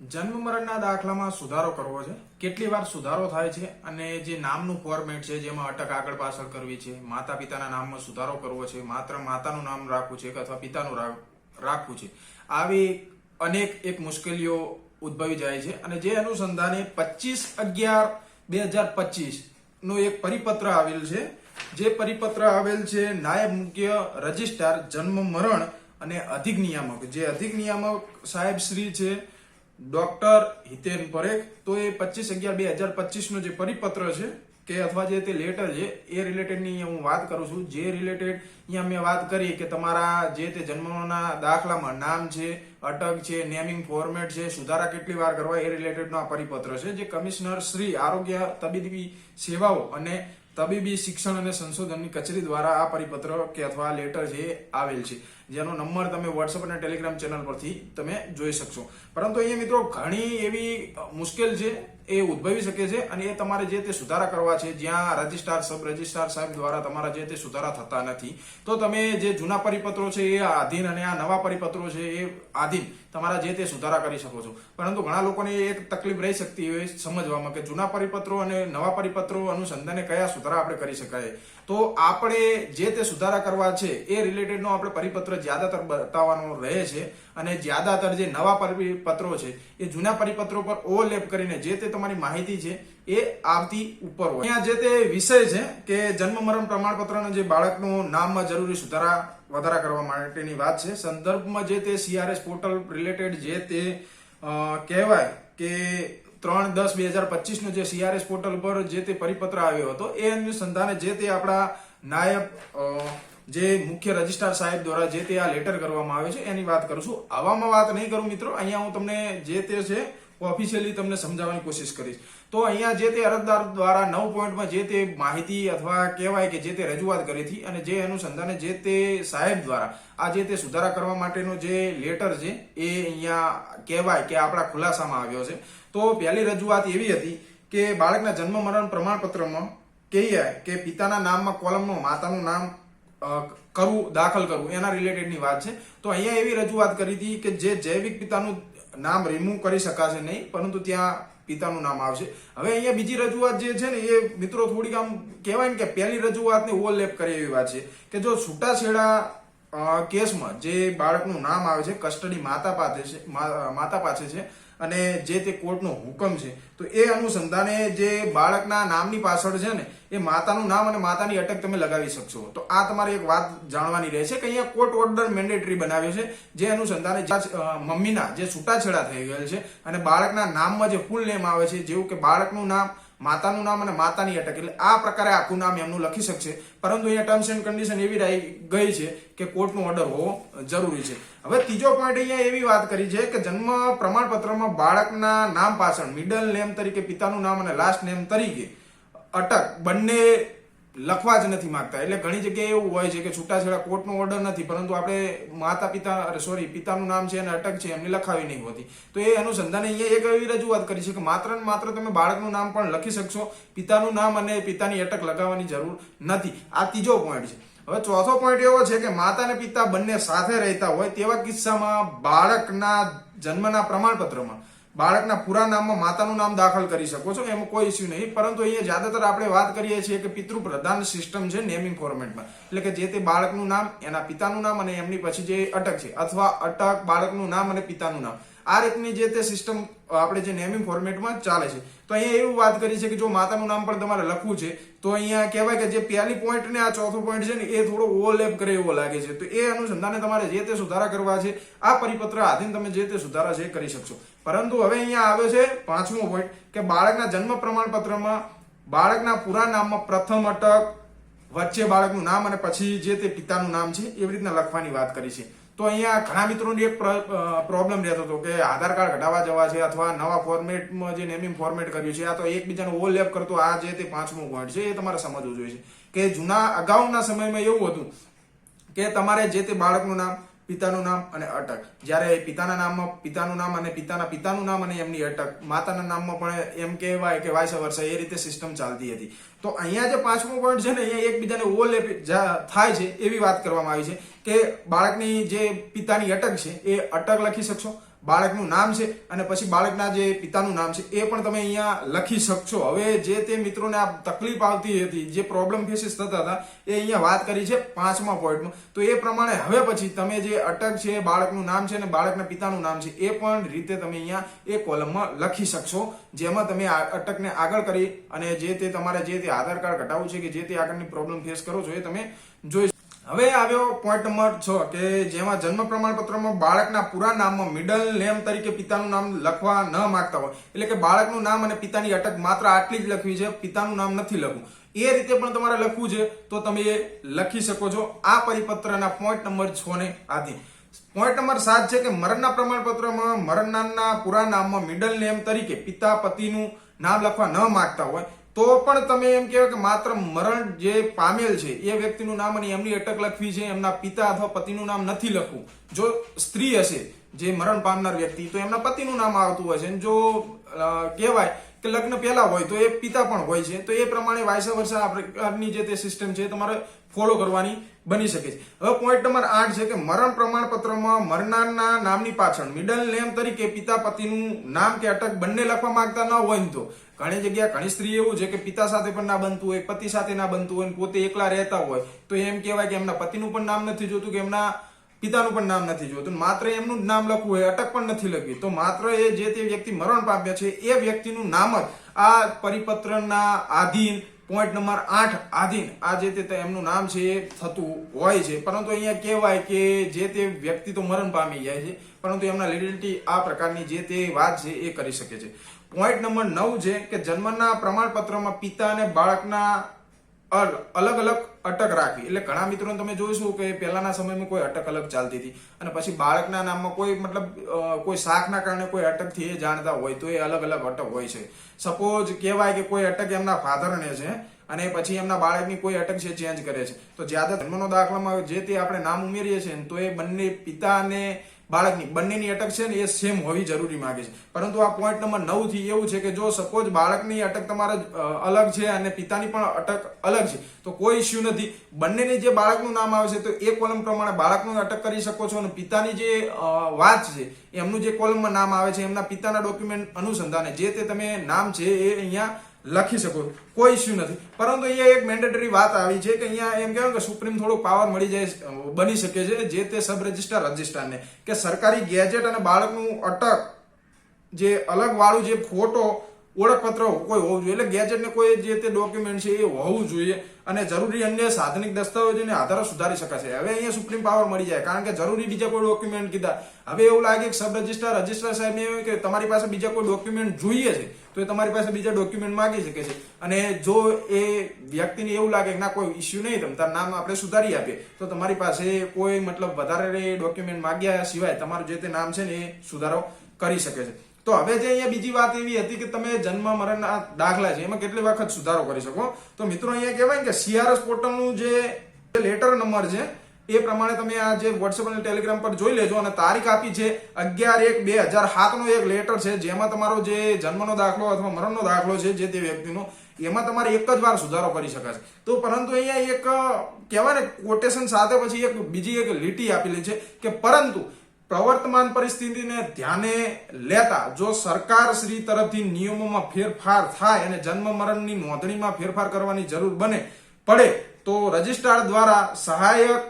જન્મ મરણના દાખલામાં સુધારો કરવો છે. કેટલી વાર સુધારો થાય છે અને જે નામનું ફોર્મેટ છે, જેમાં અટક આગળ પાછળ કરવી છે માતા પિતાના નામમાં સુધારો કરવો છે, માત્ર માતાનું નામ રાખવું છે અથવા પિતાનું રાખવું છે. આવી અનેક એક મુશ્કેલીઓ ઉદ્ભવી જાય છે અને જે અનુસંધાને પચીસ અગિયાર બે હજાર પચીસ નો એક પરિપત્ર આવેલ છે. જે પરિપત્ર આવેલ છે, નાયબ મુખ્ય રજિસ્ટ્રાર જન્મ મરણ અને અધિક નિયામક. જે અધિક નિયામક સાહેબ શ્રી છે ડોક્ટર હિતેન પરેખ, તો એ પચીસ અગિયાર બે હજાર પચીસ નો જે પરિપત્ર છે, કે અથવા જે તે લેટર છે, એ રિલેટેડની હું વાત કરું છું. જે રિલેટેડ અહીંયા મેં વાત કરી કે તમારા જે તે જન્મના દાખલામાં નામ છે, અટક છે નેમિંગ ફોર્મેટ છે, સુધારા કેટલી વાર કરવા, એ રિલેટેડનો આ પરિપત્ર છે, જે કમિશનર શ્રી આરોગ્ય તબીબી સેવાઓ અને તબીબી શિક્ષણ અને સંશોધનની કચેરી દ્વારા આ પરિપત્ર કે અથવા લેટર જે આવેલ છે, જેનો નંબર તમે વોટ્સઅપ અને ટેલિગ્રામ ચેનલ પરથી તમે જોઈ શકશો. પરંતુ અહીંયા મિત્રો ઘણી એવી મુશ્કેલ છે એ ઉદ્ભવી શકે છે અને એ તમારે જે તે સુધારા કરવા છે, જ્યાં રજિસ્ટ્રાર, સબ રજિસ્ટ્રાર સાહેબ દ્વારા તમારા જે તે સુધારા થતા નથી, તો તમે જે જૂના પરિપત્રો છે, એ આધીન અને આ નવા પરિપત્રો છે, એ આધીન તમારા જે તે સુધારા કરી શકો છો. પરંતુ ઘણા લોકોને એક તકલીફ રહી શકતી હોય સમજવામાં કે જૂના પરિપત્રો અને નવા પરિપત્રો અનુસંધાને કયા સુધારા આપણે કરી શકાય. તો આપણે જે તે સુધારા કરવા છે, એ રિલેટેડનો આપણે પરિપત્ર જ્યાદાતર બતાવવાનો રહે છે અને જ્યાદાતર જે નવા પરિપત્રો છે, એ જૂના પરિપત્રો પર ઓવરલેપ કરીને જે તે તમારી માહિતી છે એ આવતી ઉપર હોય. અહીંયા જે તે વિષય છે કે જન્મ મરણ પ્રમાણપત્રનો જે બાળકનું નામમાં જરૂરી સુધારા વધારા કરવા માટેની વાત છે. સંદર્ભમાં જે તે સીઆરએસ પોર્ટલ રિલેટેડ જે તે કહેવાય કે ત્રણ દસ બે હજાર પચીસ નો જે સીઆરએસ પોર્ટલ પર જે તે પરિપત્ર આવ્યો હતો, એ અનુસંધાને જે તે આપણા નાયબ જે મુખ્ય રજિસ્ટ્રાર સાહેબ દ્વારા જે તે આ લેટર કરવામાં આવ્યો છે, એની વાત કરું છું. આવામાં વાત નહીં કરું મિત્રો, અહીંયા હું તમને જે તે છે ઓફિશિયલી તમને સમજાવવાની કોશિશ કરીશ. તો અહીંયા જે તે અરજદાર દ્વારા નવ પોઈન્ટમાં જે તે માહિતી અથવા કહેવાય કે જે તે રજૂઆત કરી હતી અને જે અનુસંધાને જે તે સાહેબ દ્વારા આ જે તે સુધારા કરવા માટેનો જે લેટર છે એ અહીંયા કહેવાય કે આપણા ખુલાસામાં આવ્યો છે. તો પહેલી રજૂઆત એવી હતી કે બાળકના જન્મ મરણ પ્રમાણપત્રમાં કહીએ કે પિતાના નામમાં કોલમમાં માતાનું નામ કરવું દાખલ કરવું એના રિલેટેડની વાત છે. તો અહીંયા એવી રજૂઆત કરી હતી કે જે જૈવિક પિતાનું નામ રિમૂવ કરી શકાશે નહીં, પરંતુ ત્યાં પિતાનું નામ આવશે. હવે અહીંયા બીજી રજૂઆત જે છે ને, એ મિત્રો થોડીક આમ કહેવાય ને કે પહેલી રજૂઆતને ઓવરલેપ કરે એવી વાત છે કે જો છૂટાછેડા કેસમાં જે બાળકનું નામ આવે છે કસ્ટડી માતા પાસે છે માતા પાસે છે અને જે તે કોર્ટનો હુકમ છે, તો એ અનુસંધાને જે બાળકના નામની પાછળ છે ને, એ માતાનું નામ અને માતાની અટક તમે લગાવી શકશો. તો આ તમારે એક વાત જાણવાની રહેશે કે અહીંયા કોર્ટ ઓર્ડર મેન્ડેટરી બનાવ્યો છે, જે અનુસંધાને મમ્મીના જે છૂટાછેડા થઈ ગયેલ છે અને બાળકના નામમાં જે ફૂલ નેમ આવે છે, જેવું કે બાળકનું નામ માતાનું નામ અને માતાની અટક. એટલે આ પ્રકારે આખું નામ એમનું લખી શકશે. પરંતુ અહીંયા ટર્મ્સ એન્ડ કન્ડિશન એવી રહી ગઈ છે કે કોર્ટનો ઓર્ડર હોવો જરૂરી છે. હવે ત્રીજો પોઈન્ટ અહીંયા એવી વાત કરી છે કે જન્મ પ્રમાણપત્રમાં બાળકના નામ પાછળ મિડલ નેમ તરીકે, પિતાનું નામ અને લાસ્ટ નેમ તરીકે અટક બંને લખવા જ નથી માંગતા. એટલે ઘણી જગ્યાએ એવું હોય છે કે છૂટાછેડા કોર્ટનો ઓર્ડર નથી, પરંતુ આપણે માતા પિતા સોરી પિતાનું નામ છે અને અટક છે, એમની લખાવી નહીં હોતી. તો એ અનુસંધાને અહીંયા એક એવી રજૂઆત કરી છે કે માત્ર ને માત્ર તમે બાળકનું નામ પણ લખી શકશો, પિતાનું નામ અને પિતાની અટક લગાવવાની જરૂર નથી. આ ત્રીજો પોઈન્ટ છે. હવે ચોથો પોઈન્ટ એવો છે કે માતા અને પિતા બંને સાથે રહેતા હોય તેવા કિસ્સામાં બાળકના જન્મના પ્રમાણપત્રમાં બાળકના પૂરા નામમાં માતાનું નામ દાખલ કરી શકો છો, એમાં કોઈ ઇસ્યુ નહીં. પરંતુ અહીંયા જ્યાદાતર આપણે વાત કરીએ છીએ કે પિતૃ પ્રધાન સિસ્ટમ છે નેમિંગ ફોર્મેટમાં એટલે કે જે તે બાળકનું નામ, એના પિતાનું નામ અને એમની પછી જે અટક છે, અથવા અટક બાળકનું નામ અને પિતાનું નામ. આ રીતની જે તે સિસ્ટમ આપણે જે નેમિંગ ફોર્મેટમાં ચાલે છે. તો અહીંયા એવું વાત કરી છે કે જો માતાનું નામ પણ તમારે લખવું છે, તો અહીંયા કહેવાય કે જે પહેલી પોઈન્ટ ને આ ચોથો પોઈન્ટ છે ને, એ થોડો ઓવરલેપ કરે એવો લાગે છે. તો એ અનુસંધાને તમારે જે તે સુધારા કરવા છે, આ પરિપત્ર આધીન તમે જે તે સુધારા છે એ કરી શકશો. પરંતુ હવે અહીંયા આવ્યો છે પાંચમો પોઈન્ટ કે બાળકના જન્મ પ્રમાણપત્રમાં બાળકના પૂરા નામમાં પ્રથમ અટક, વચ્ચે બાળકનું નામ અને પછી જે તે પિતાનું નામ છે એવી રીતના લખવાની વાત કરી છે. તો અહીંયા ઘણા મિત્રોને એક પ્રોબ્લેમ રહેતો હતો કે આધાર કાર્ડ ઘટાવા જવા છે અથવા નવા ફોર્મેટમાં જે નેમિંગ ફોર્મેટ કર્યું છે, આ તો એકબીજાનો ઓવરલેપ કરતો આ જે તે પાંચમો પોઈન્ટ છે એ તમારે સમજવું જોઈએ કે જૂના, અગાઉના સમયમાં એવું હતું કે તમારે જે તે બાળકનું નામ પિતાનું નામ અને અટક. જ્યારે પિતાના નામમાં પિતાનું નામ અને પિતાના પિતાનું નામ અને એમની અટક, માતાના નામમાં પણ એમ કહેવાય કે વાય વર્ષ એ રીતે સિસ્ટમ ચાલતી હતી. તો અહીંયા જે પાંચમો પોઈન્ટ છે ને, અહીંયા એકબીજાને ઓવરલેપ થાય છે એવી વાત કરવામાં આવી છે કે બાળકની જે પિતાની અટક છે, એ અટક લખી શકશો? બાળકનું નામ છે અને પછી બાળકના જે પિતાનું નામ છે, એ પણ તમે અહીંયા લખી શકશો. હવે જે તે મિત્રોને આ તકલીફ આવતી હતી, જે પ્રોબ્લેમ ફેસીસ થતા હતા, એ અહીંયા વાત કરી છે પાંચમા પોઈન્ટમાં તો એ પ્રમાણે હવે પછી તમે જે અટક છે, બાળકનું નામ છે અને બાળકના પિતાનું નામ છે, એ પણ રીતે તમે અહીંયા એ કોલમમાં લખી શકશો. જેમાં તમે અટકને આગળ કરી અને જે તે તમારે જે તે આધાર કાર્ડ ઘટાડવું છે કે જે તે આગળની પ્રોબ્લેમ ફેસ કરો છો, એ તમે જોઈ હવે આવ્યો પોઈન્ટ નંબર છ, કે જેમાં જન્મ પ્રમાણપત્રમાં બાળકના પૂરા નામમાં મિડલ નેમ તરીકે પિતાનું નામ લખવા ન માંગતા હોય. એટલે કે બાળકનું નામ અને પિતાની અટક માત્ર આટલી જ લખવી છે, પિતાનું નામ નથી લખવું. એ રીતે પણ તમારે લખવું છે, તો તમે એ લખી શકો છો આ પરિપત્રના પોઈન્ટ નંબર છ ને આધીન. પોઈન્ટ નંબર સાત છે કે મરણના પ્રમાણપત્રમાં મરણના પૂરા નામમાં મિડલ નેમ તરીકે પિતા પતિનું નામ લખવા ન માંગતા હોય. તો પણ તમે એમ કહેવાય કે માત્ર મરણ જે પામેલ છે, એ વ્યક્તિનું નામ અને એમની અટક લખવી છે, એમના પિતા અથવા પતિનું નામ નથી લખવું. જો સ્ત્રી હશે જે મરણ પામનાર વ્યક્તિ, તો એમના પતિનું નામ આવતું હોય છે. જો કહેવાય કે લગ્ન પહેલા હોય, તો એ પિતા પણ હોય છે. તો એ પ્રમાણે વાયસા વર્ષા આ પ્રકારની જે તે સિસ્ટમ છે તમારે ફોલો કરવાની બની શકે છે. હવે પોઈન્ટ નંબર આઠ છે કે મરણ પ્રમાણપત્રમાં મરનારના નામની પાછળ મિડલ નેમ તરીકે પિતા પતિનું નામ કે અટક બંને લખવા માંગતા ન હોય તો. ઘણી જગ્યા ઘણી સ્ત્રી એવું છે કે પિતા સાથે પણ ના બનતું હોય, પતિ સાથે ના બનતું હોય પોતે એકલા રહેતા હોય, તો એમ કહેવાય કે એમના પતિનું પણ નામ નથી જોતું, કે એમના પિતાનું પણ નામ નથી જોતું માત્ર એમનું નામ લખવું હોય, અટક પણ નથી લખવી. તો માત્ર એ જે તે વ્યક્તિ મરણ પામ્યા છે, એ વ્યક્તિનું નામ જ આ પરિપત્રના આધીન પોઈન્ટ નંબર આઠ આધીન, આ જે તે એમનું નામ છે એ થતું હોય છે. પરંતુ અહીંયા કહેવાય કે જે તે વ્યક્તિ તો મરણ પામી જાય છે, પરંતુ એમના લિડિલિટી આ પ્રકારની જે તે વાત છે એ કરી શકે છે. પોઈન્ટ નંબર નવ છે કે જન્મના પ્રમાણપત્રમાં પિતા અને બાળકના અલગ અલગ અટક રાખવી એટલે ઘણા મિત્રોને તમે જોઈશું કે પહેલાના સમયમાં કોઈ અટક અલગ ચાલતી હતી. અને પછી બાળકના નામમાં કોઈ મતલબ કોઈ શાખના કારણે કોઈ અટકથી એ જાણતા હોય તો એ અલગ અલગ અટક હોય છે. સપોઝ કહેવાય કે કોઈ અટક એમના ફાધરને છે અને પછી એમના બાળકની કોઈ અટક છે ચેન્જ કરે છે. તો જ્યાં જન્મનો દાખલામાં જે તે આપણે નામ ઉમેરીએ છીએ તો એ બંને પિતા અને બાળકની, બંનેની અટક છે ને એ સેમ હોવી જરૂરી માંગે છે. પરંતુ આ પોઈન્ટ નંબર નવથી એવું છે કે જો સપોઝ બાળકની અટક તમારા અલગ છે અને પિતાની પણ અટક અલગ છે, તો કોઈ ઇસ્યુ નથી. બંનેની જે બાળકનું નામ આવે છે તો એ કોલમ પ્રમાણે બાળકનું અટક કરી શકો છો અને પિતાની જે વાત છે એમનું જે કોલમમાં નામ આવે છે, એમના પિતાના ડોક્યુમેન્ટ અનુસંધાને, જે તે તમે નામ છે એ અહીંયા લખી શકો. કોઈ ઇસ્યુ નથી. પરંતુ અહીંયા એક મેન્ડેટરી વાત આવી છે કે અહીંયા એમ કહેવાય કે સુપ્રીમ થોડો પાવર મળી જાય, બની શકે છે, જે તે સબ રજિસ્ટ્રાર રજિસ્ટ્રારને. કે સરકારી ગેજેટ અને બાળકનું અટક જે અલગ વાળું જે ફોટો ઓળખપત્ર કોઈ હોવું જોઈએ. એટલે ગેજેટ ને કોઈ જે તે ડોક્યુમેન્ટ છે એ હોવું જોઈએ અને જરૂરી અન્ય સાધનિક દસ્તાવેજોને આધારે સુધારી શકાશે હવે અહીંયા સુપ્રીમ પાવર મળી જાય. કારણ કે જરૂરી બીજા કોઈ ડોક્યુમેન્ટ કીધા. હવે એવું લાગે કે સબ રજિસ્ટ્રાર રજિસ્ટ્રાર સાહેબ એવું કે તમારી પાસે બીજા કોઈ ડોક્યુમેન્ટ જોઈએ છે? તો એ તમારી પાસે બીજા ડોક્યુમેન્ટ માગી શકે છે. અને જો એ વ્યક્તિને એવું લાગે કે ના, કોઈ ઇસ્યુ નહીં તમે તાર નામ આપણે સુધારી આપીએ. તો તમારી પાસે કોઈ મતલબ વધારે ડોક્યુમેન્ટ માંગ્યા સિવાય તમારું જે તે નામ છે ને એ સુધારો કરી શકે છે. તો હવે જે અહીંયા બીજી વાત એવી હતી કે તમે જન્મ મરણના દાખલા છે, એમાં કેટલી વખત સુધારો કરી શકો? તો મિત્રો અહીંયા કહેવાય કે સીઆરએસ પોર્ટલનું જે લેટર નંબર છે, એ પ્રમાણે તમે આ જે વોટ્સએપ અને ટેલિગ્રામ પર જોઈ લેજો અને તારીખ આપી છે અગિયાર એક બે હજાર સાતનો એક લેટર છે, જેમાં તમારો જે જન્મનો દાખલો અથવા મરણનો દાખલો છે, જે તે વ્યક્તિનો, એમાં તમારે એક જ વાર સુધારો કરી શકાશે. તો પરંતુ અહીંયા એક, કહેવાય ને કોટેશન સાથે પછી એક બીજી એક લીટી આપેલી છે કે પરંતુ પ્રવર્તમાન પરિસ્થિતિને ધ્યાને લેતા જો સરકાર શ્રી તરફથી નિયમોમાં ફેરફાર થાય અને જન્મ મરણની નોંધણીમાં ફેરફાર કરવાની જરૂર બને, પડે, તો રજિસ્ટ્રાર દ્વારા સહાયક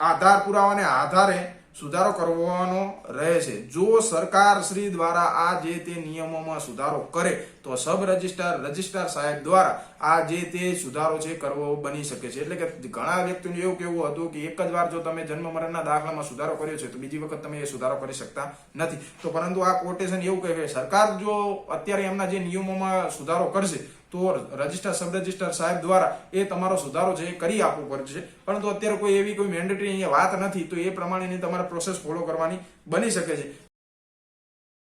આધાર પુરાવાને આધારે સુધારો કરવાનો રહે છે જો સરકાર શ્રી દ્વારા આ જે તે નિયમોમાં સુધારો કરે, તો સબ રજિસ્ટ્રાર રજિસ્ટ્રાર સાહેબ દ્વારા આ જે તે સુધારો છે કરવો બની શકે છે. એટલે કે ઘણા વ્યક્તિનું એવું કેવું હતું કે એક જ વાર જો તમે જન્મ મરણના દાખલામાં સુધારો કર્યો છે, તો બીજી વખત તમે એ સુધારો કરી શકતા નથી. તો પરંતુ આ કોટેશન એવું કહે કે સરકાર જો અત્યારે એમના જે નિયમોમાં સુધારો કરશે તો રજિસ્ટર સબ રજિસ્ટર સાહેબ દ્વારા એ તમારો સુધારો છે એ કરી આપવો પડશે. પરંતુ અત્યારે કોઈ એવી કોઈ મેન્ડેટરી અહીંયા વાત નથી, તો એ પ્રમાણેની તમારે પ્રોસેસ ફોલો કરવાની બની શકે છે.